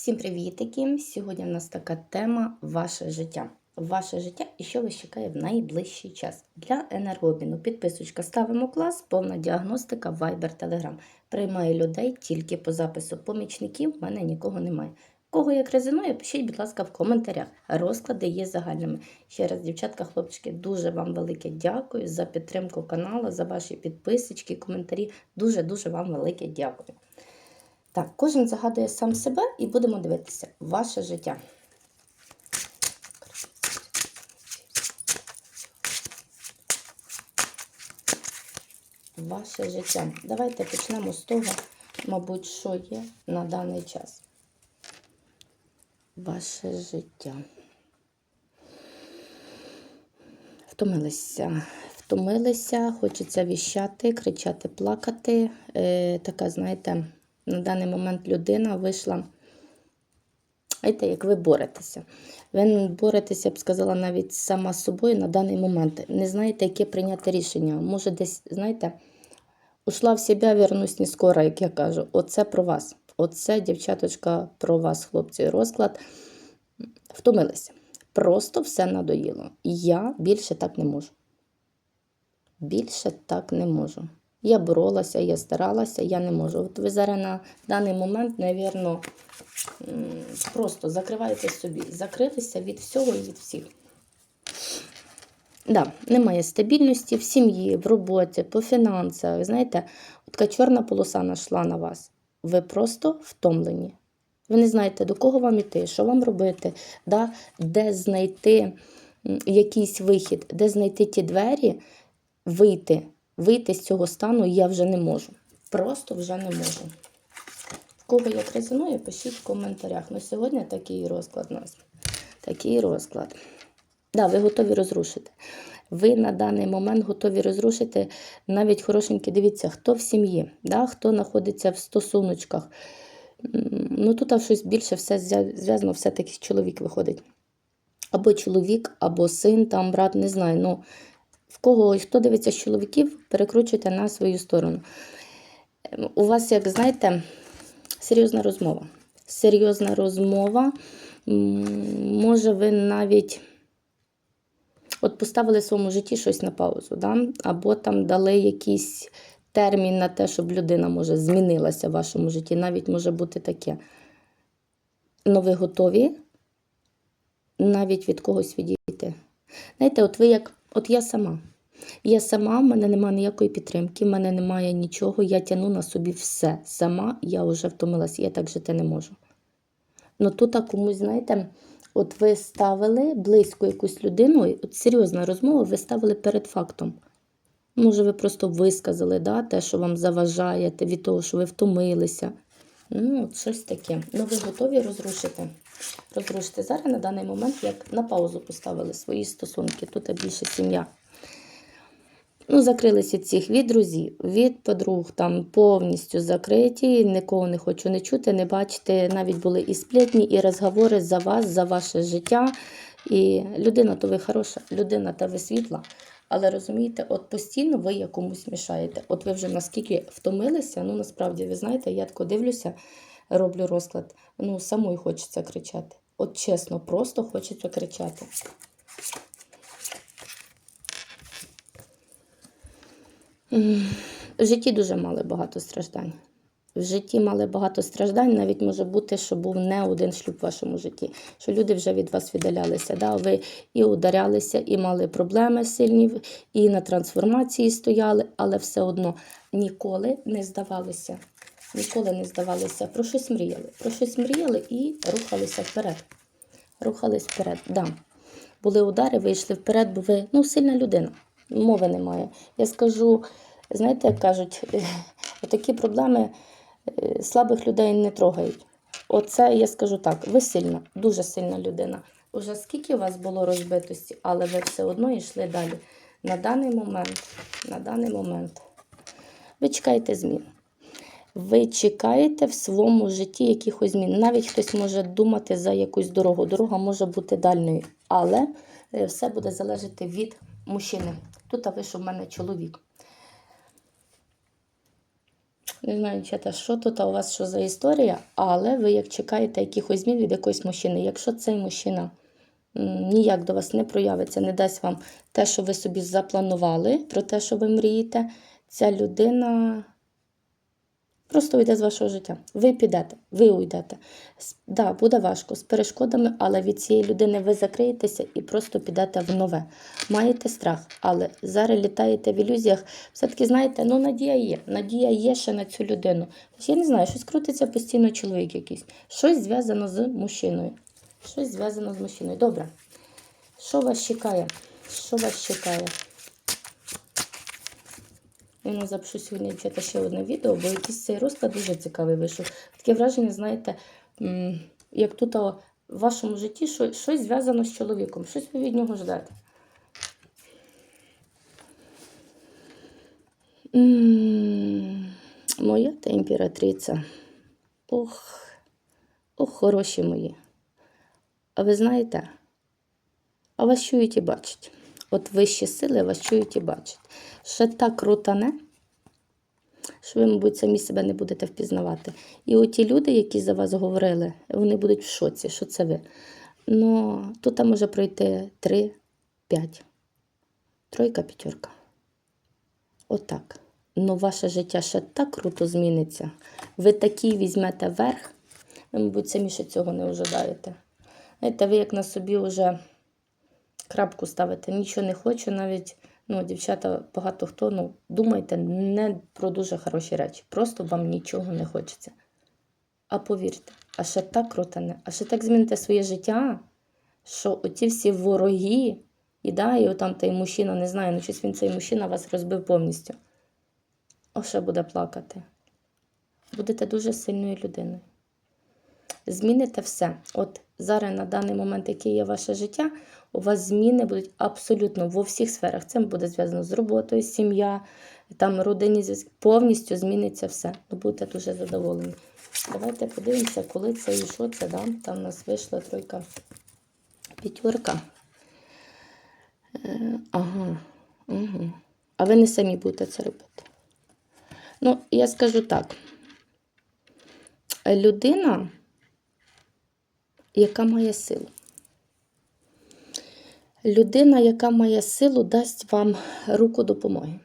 Всім привітики! Сьогодні в нас така тема ваше життя. Ваше життя і що вас чекає в найближчий час. Для енергообміну підписочка ставимо клас, повна діагностика, Viber, Telegram. Приймаю людей тільки по запису. Помічників в мене нікого немає. Кого як резонує, пишіть, будь ласка, в коментарях. Розклади є загальними. Ще раз, дівчатка, хлопчики, дуже вам велике дякую за підтримку каналу, за ваші підписочки, коментарі. Дуже-дуже вам велике дякую. Так, кожен загадує сам себе і будемо дивитися ваше життя. Ваше життя. Давайте почнемо з того, мабуть, що є на даний час. Ваше життя. Втомилися. Втомилися, хочеться віщати, кричати, плакати. Е, така, знаєте, на даний момент людина вийшла. Знаєте, як ви боретеся. Ви боретеся, я б сказала, навіть сама з собою на даний момент. Не знаєте, яке прийняти рішення. Може, десь, знаєте, ушла в себе, вернусь не скоро, як я кажу. Оце про вас. Оце, дівчаточка, про вас, хлопці, розклад. Втомилися. Просто все надоїло. Я більше так не можу. Більше так не можу. Я боролася, я старалася, я не можу. От ви зараз на даний момент, навірно, просто закриваєте собі. Закрилися від всього і від всіх. Да, немає стабільності в сім'ї, в роботі, по фінансах. Знаєте, от така чорна полоса нашла на вас. Ви просто втомлені. Ви не знаєте, до кого вам іти, що вам робити, да? де знайти якийсь вихід, де знайти ті двері, вийти. Вийти з цього стану я вже не можу. Просто вже не можу. В кого як резонує, пишіть в коментарях. Ну, сьогодні такий розклад у нас. Такий розклад. Да, ви готові розрушити. Ви на даний момент готові розрушити навіть хорошенькі, дивіться, хто в сім'ї, да, хто знаходиться в стосуночках. Ну, тут щось більше все зв'язано, все-таки чоловік виходить. Або чоловік, або син, там, брат, не знаю. ну, в кого хто дивиться з чоловіків, перекручуйте на свою сторону. У вас, як знаєте, серйозна розмова. Серйозна розмова. Може, ви навіть от поставили в своєму житті щось на паузу, да? або там дали якийсь термін на те, щоб людина, може, змінилася в вашому житті. Навіть може бути таке. Но ви готові навіть від когось відійти. Знаєте, от ви як От я сама. Я сама, в мене немає ніякої підтримки, в мене немає нічого, я тяну на собі все. Сама я вже втомилася, я так жити не можу. Ну тут комусь, знаєте, от ви ставили близько якусь людину, от серйозна розмова, ви ставили перед фактом. Може, ви просто висказали да, те, що вам заважає, від того, що ви втомилися. Ну, от щось таке. Ну, ви готові розрушити? Розрушити. Зараз на даний момент, як на паузу поставили свої стосунки, тут більше сім'я. Ну, закрилися цих від друзів, від подруг, там повністю закриті, нікого не хочу не чути, не бачити. Навіть були і сплетні, і розговори за вас, за ваше життя. І людина то ви хороша, людина та ви світла. Але розумієте, от постійно ви якомусь мішаєте. От ви вже наскільки втомилися, ну насправді, ви знаєте, я тако дивлюся, роблю розклад, ну, самої хочеться кричати. От чесно, просто хочеться кричати. В житті дуже мали багато страждань. В житті мали багато страждань, навіть може бути, що був не один шлюб в вашому житті, що люди вже від вас віддалялися. Да? Ви і ударялися, і мали проблеми сильні, і на трансформації стояли, але все одно ніколи не здавалися. Ніколи не здавалися. Про щось мріяли. Про щось мріяли і рухалися вперед. Рухались вперед. Да. Були удари, вийшли вперед, бо ви ну, сильна людина. Мови немає. Я скажу, знаєте, як кажуть, такі проблеми. Е, слабих людей не трогають. Оце я скажу так: ви сильна, дуже сильна людина. Уже скільки у вас було розбитості, але ви все одно йшли далі. На даний момент, на даний момент, ви чекаєте змін. Ви чекаєте в своєму житті якихось змін. Навіть хтось може думати за якусь дорогу. Дорога може бути дальньою, але е, все буде залежати від мужчини. Тут а вийшов в мене чоловік. Не знаю, дівчата, що тут у вас що за історія, але ви як чекаєте якихось змін від якоїсь мужчини. Якщо цей мужчина ніяк до вас не проявиться, не дасть вам те, що ви собі запланували, про те, що ви мрієте, ця людина просто уйде з вашого життя. Ви підете, ви уйдете. Да, буде важко з перешкодами, але від цієї людини ви закриєтеся і просто підете в нове. Маєте страх, але зараз літаєте в ілюзіях. Все-таки знаєте, ну надія є. Надія є ще на цю людину. Я не знаю, щось крутиться постійно чоловік якийсь. Щось зв'язано з мужчиною. Щось зв'язано з мужчиною. Добре. Що вас чекає? Що вас чекає? Ну, запишу сьогодні дівчата ще одне відео, бо якийсь цей розклад дуже цікавий вийшов. Таке враження, знаєте, як тут в вашому житті щось зв'язано з чоловіком, щось ви від нього ждете. Моя та імператриця. Ох, ох, хороші мої. А ви знаєте, а вас чують і бачать. От вищі сили вас чують і бачать. Ще так крутане, що ви, мабуть, самі себе не будете впізнавати. І оті люди, які за вас говорили, вони будуть в шоці, що це ви. Ну, тут там може пройти 3, 5. Тройка, п'ятерка. Отак. Ну, ваше життя ще так круто зміниться. Ви такі візьмете верх, ви, мабуть, самі ще цього не ожидаєте. Знаєте, ви як на собі вже крапку ставите, нічого не хочу, навіть ну, дівчата, багато хто, ну, думайте не про дуже хороші речі. Просто вам нічого не хочеться. А повірте, а ще так крутане, а ще так зміните своє життя, що оті всі вороги, і да, і отам той мужчина, не знаю, ну щось він цей мужчина вас розбив повністю. О, ще буде плакати. Будете дуже сильною людиною. Зміните все. От зараз на даний момент, який є ваше життя, у вас зміни будуть абсолютно во всіх сферах. Це буде зв'язано з роботою, сім'я, там родинні зв'язки. Повністю зміниться все. Ну, будете дуже задоволені. Давайте подивимося, коли це і що це. Да? Там у нас вийшла тройка п'ятерка. Е, ага. Угу. А ви не самі будете це робити. Ну, я скажу так. Людина, яка має силу. Людина, яка має силу, дасть вам руку допомоги.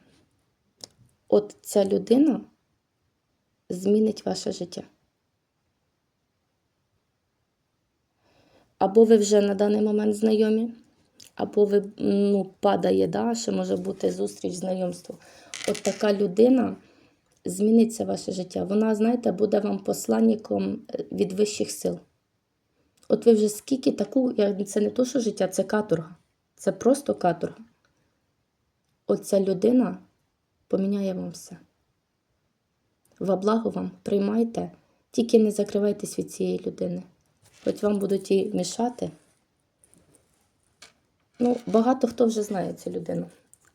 От ця людина змінить ваше життя. Або ви вже на даний момент знайомі, або ви ну, падає, да, ще може бути зустріч, знайомство. От така людина зміниться ваше життя. Вона, знаєте, буде вам посланником е, від вищих сил. От ви вже скільки таку, це не то, що життя, це каторга. Це просто каторга. Оця людина поміняє вам все. Во благо вам приймайте, тільки не закривайтесь від цієї людини. Хоч вам будуть і мішати. Ну, багато хто вже знає цю людину.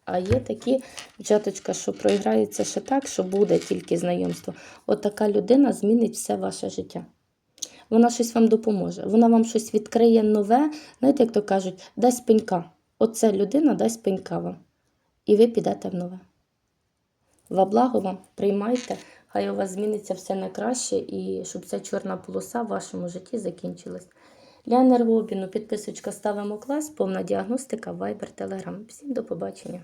А є такі дівчаточка, що проіграються ще так, що буде тільки знайомство. От людина змінить все ваше життя. Вона щось вам допоможе. Вона вам щось відкриє нове, знаєте, як то кажуть, дасть пенька. Оце людина дасть пенька вам. І ви підете в нове. Во благо вам, приймайте, хай у вас зміниться все на краще і щоб ця чорна полоса в вашому житті закінчилась. Для енергообміну підписочка ставимо клас, повна діагностика, Viber, Telegram. Всім до побачення.